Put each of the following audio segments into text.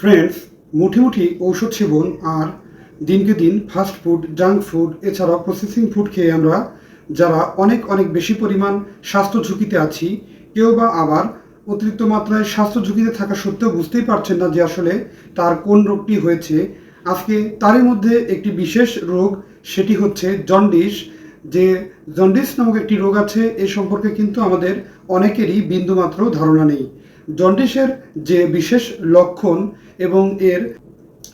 Friends, মুঠি মুঠি ঔষধ সেবন আর দিনকে দিন ফাস্ট ফুড, জাঙ্ক ফুড, এছাড়াও প্রসেসিং ফুড খেয়ে আমরা, যারা অনেক অনেক বেশি পরিমাণ স্বাস্থ্য ঝুঁকিতে আছি, কেউ বা আবার অতিরিক্ত মাত্রায় স্বাস্থ্য ঝুঁকিতে থাকা সত্ত্বেও বুঝতেই পারছেন না যে আসলে তার কোন রোগটি হয়েছে। আজকে তারই মধ্যে একটি বিশেষ রোগ, সেটি হচ্ছে জন্ডিস, যে জন্ডিস নামক একটি রোগ আছে, এ সম্পর্কে কিন্তু আমাদের অনেকেরই বিন্দুমাত্র ধারণা নেই। জন্ডিসের যে বিশেষ লক্ষণ এবং এর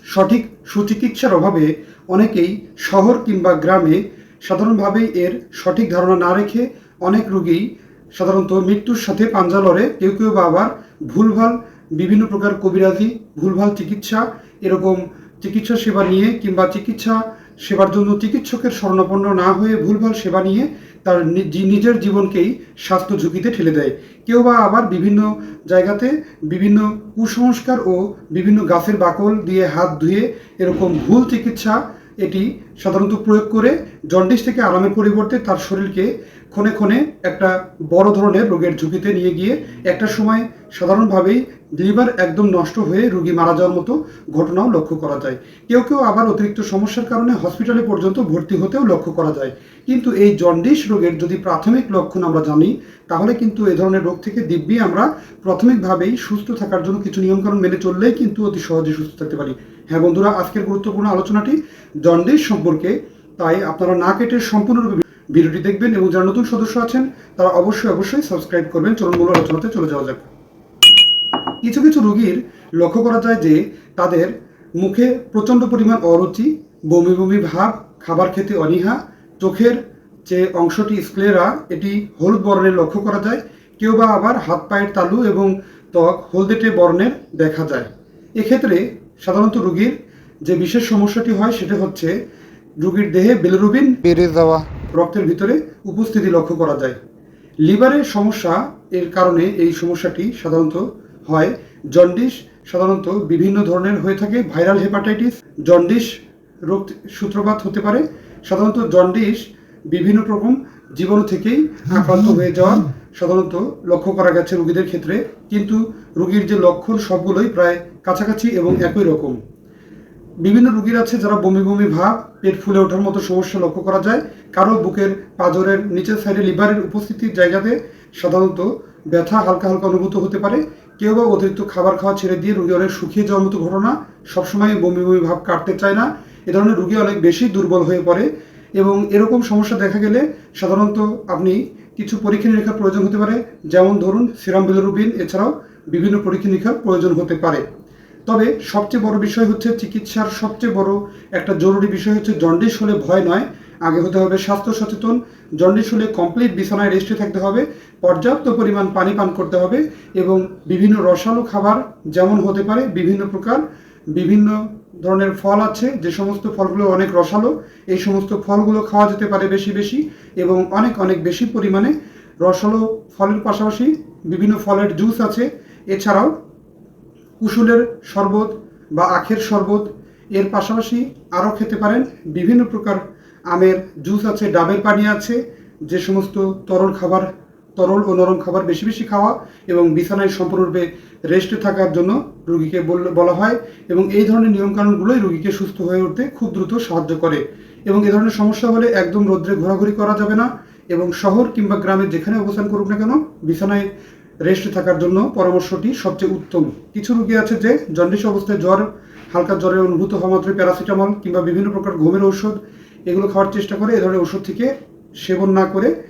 সঠিক সুচিকিৎসার অভাবে অনেকেই শহর কিংবা গ্রামে সাধারণভাবেই এর সঠিক ধারণা না রেখে অনেক রোগী সাধারণত মৃত্যুর সাথে পাঞ্জা লড়ে। কেউ কেউ বা আবার ভুলভাল বিভিন্ন প্রকার কবিরাজি, ভুলভাল চিকিৎসা, এরকম চিকিৎসা সেবা নিয়ে কিংবা চিকিৎসা সেবার জন্য চিকিৎসকের স্বর্ণপন্ন না হয়ে ভুলভাল সেবা নিয়ে তার নিজের জীবনকেই স্বাস্থ্য ঝুঁকিতে ঠেলে দেয়। কেউ বা আবার বিভিন্ন জায়গাতে বিভিন্ন কুসংস্কার ও বিভিন্ন গাছের বাকল দিয়ে হাত ধুয়ে এরকম ভুল চিকিৎসা এটি সাধারণত প্রয়োগ করে জন্ডিস থেকে আরামের পরিবর্তে তার শরীরকে ক্ষণে ক্ষণে একটা বড় ধরনের রোগের ঝুঁকিতে নিয়ে গিয়ে একটা সময় সাধারণভাবেই লিভার একদম নষ্ট হয়ে রোগী মারা যাওয়ার মতো ঘটনাও লক্ষ্য করা যায়। কেউ কেউ আবার অতিরিক্ত সমস্যার কারণে হসপিটালে পর্যন্ত ভর্তি হতেও লক্ষ্য করা যায়। কিন্তু এই জন্ডিস রোগের যদি প্রাথমিক লক্ষণ আমরা জানি, তাহলে কিন্তু এ ধরনের রোগ থেকে দিব্যি আমরা প্রাথমিকভাবেই সুস্থ থাকার জন্য কিছু নিয়মকানুন মেনে চললেই কিন্তু অতি সহজে সুস্থ থাকতে পারি। হ্যাঁ বন্ধুরা, আজকের গুরুত্বপূর্ণ আলোচনাটি জন্ডিস সম্পর্কে। তাই আপনারা না কেটে সম্পূর্ণরূপে ভিডিওটি দেখবেন এবং যারা নতুন সদস্য আছেন, তারা অবশ্যই অবশ্যই সাবস্ক্রাইব করবেন। চলুন মূল আলোচনাতে চলে যাওয়া যাক। কিছু কিছু রোগীর লক্ষ্য করা যায় যে, তাদের মুখে প্রচণ্ড পরিমাণ অরুচি, বমি বমি ভাব, খাবার খেতে অনীহা, চোখের যে অংশটি স্ক্লেরা এটি হলুদ বর্ণের লক্ষ্য করা যায়। কেউ বা আবার হাত পায়ের তালু এবং ত্বক হলদেটে বর্ণের দেখা যায়। এক্ষেত্রে সাধারণত রোগীর যে বিশেষ সমস্যাটি হয় সেটা হচ্ছে রোগীর দেহে বেলরুবিন বেড়ে যাওয়া। রক্তের ভিতরে উপস্থিতি লক্ষ্য করা যায়। লিভারের সমস্যা এর কারণে এই সমস্যাটি সাধারণত হয়। জন্ডিস সাধারণত বিভিন্ন ধরনের হয়ে থাকে ভাইরাল হেপাটাইটিস জন্ডিস রোগ সূত্রপাত হতে পারে। সাধারণত জন্ডিস বিভিন্ন রকম জীবাণু থেকেই আক্রান্ত হয়ে যাওয়া সাধারণত লক্ষ্য করা গেছে রোগীদের ক্ষেত্রে, কিন্তু রোগীর যে লক্ষণ সবগুলোই প্রায় কাছাকাছি এবং একই রকম। বিভিন্ন রোগীর আছে যারা বমি বমি ভাব, পেট ফুলে ওঠার মতো সমস্যা লক্ষ্য করা যায়। কারও বুকের পাঁজরের নিচের সাইডে লিভারের উপস্থিতির জায়গাতে সাধারণত ব্যথা হালকা হালকা অনুভূত হতে পারে। কেউ বা অতিরিক্ত খাবার খাওয়া ছেড়ে দিয়ে রোগী অনেক শুকিয়ে যাওয়ার মতো ঘটনা সবসময় বমি বমি ভাব কাটতে চায় না। এ ধরনের রোগী অনেক বেশি দুর্বল হয়ে পড়ে এবং এরকম সমস্যা দেখা গেলে সাধারণত আপনি কিছু পরীক্ষা নিরীক্ষার প্রয়োজন হতে পারে, যেমন ধরুন সিরাম বিলরুবিন, এছাড়াও বিভিন্ন পরীক্ষা নিরীক্ষার প্রয়োজন হতে পারে। তবে সবচেয়ে বড় বিষয় হচ্ছে চিকিৎসার সবচেয়ে বড় একটা জরুরি বিষয় হচ্ছে জন্ডিস হলে ভয় নয়, আগে হতে হবে স্বাস্থ্য সচেতন, জন্ডিস হলে কমপ্লিট বিছানায় রেস্টে থাকতে হবে, পর্যাপ্ত পরিমাণ পানি পান করতে হবে এবং বিভিন্ন রসালো খাবার যেমন হতে পারে বিভিন্ন প্রকার বিভিন্ন ধরনের ফল আছে, যে সমস্ত ফলগুলো অনেক রসালো, এই সমস্ত ফলগুলো খাওয়া যেতে পারে বেশি বেশি এবং অনেক অনেক বেশি পরিমাণে রসালো ফলের পাশাপাশি বিভিন্ন ফলের জুস আছে। এছাড়াও কুসুলের শরবত বা আখের শরবত, এর পাশাপাশি আরও খেতে পারেন বিভিন্ন প্রকার আমের জুস আছে, ডাবের পানি আছে, যে সমস্ত তরল খাবার তরল ও নরম খাবার বেশি বেশি খাওয়া এবং বিছানায় সম্পূর্ণরূপে রেস্টে থাকার জন্য রুগীকে বল- হয় এবং এই ধরনের নিয়মকানুনগুলোই রুগীকে সুস্থ হয়ে উঠতে খুব দ্রুত সাহায্য করে এবং এ ধরনের সমস্যা হলে একদম রোদ্রে ঘোরাঘুরি করা যাবে না এবং শহর কিংবা গ্রামে যেখানে অবস্থান করুক না কেন বিছানায় রেস্টে থাকার জন্য পরামর্শটি সবচেয়ে উত্তম। কিছু রোগী আছে যে জন্ডিস অবস্থায় জ্বর, হালকা জ্বরের অনুভূত হওয়া মাত্রই প্যারাসিটামল কিংবা বিভিন্ন প্রকার ঘুমের ঔষধ, এগুলো খাওয়ার চেষ্টা করে এ ধরনের ওষুধ থেকে সেবন না করে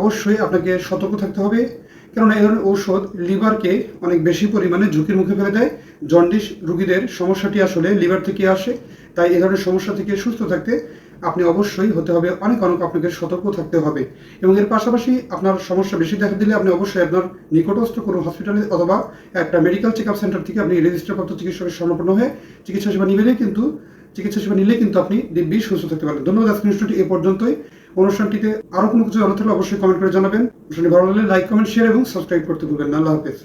অবশ্যই আপনাকে সতর্ক থাকতে হবে। কেননা এই ধরনের ঔষধ লিভারকে অনেক বেশি পরিমাণে ঝুঁকির মুখে ফেলে দেয়। জন্ডিস রুগীদের সমস্যাটি আসলে লিভার থেকে আসে। তাই এই ধরনের সমস্যা থেকে সুস্থ থাকতে আপনি অবশ্যই হতে হবে। অনেক অনেক আপনাকে সতর্ক থাকতে হবে। এবং এর পাশাপাশি আপনার সমস্যা বেশি দেখা দিলে আপনি অবশ্যই আপনার নিকটস্থ কোনো হসপিটালে অথবা একটা মেডিকেল চেক আপ সেন্টার থেকে আপনি রেজিস্টারপ্রাপ্ত চিকিৎসকের শরণাপন্ন হয়ে চিকিৎসা সেবা নিবেন কিন্তু চিকিৎসা সেবা নিলে কিন্তু আপনি দিব্যি সুস্থ থাকতে পারেন ধন্যবাদ অনুষ্ঠানটি এ পর্যন্তই। অনুষ্ঠানটিতে আরও কোনো কিছু জানাতে হলে অবশ্যই কমেন্ট করে জানাবেন। অনুষ্ঠানটি ভালো লাগলে লাইক কমেন্ট শেয়ার এবং সাবস্ক্রাইব করতে ভুলবেন না। আল্লাহ হাফেজ।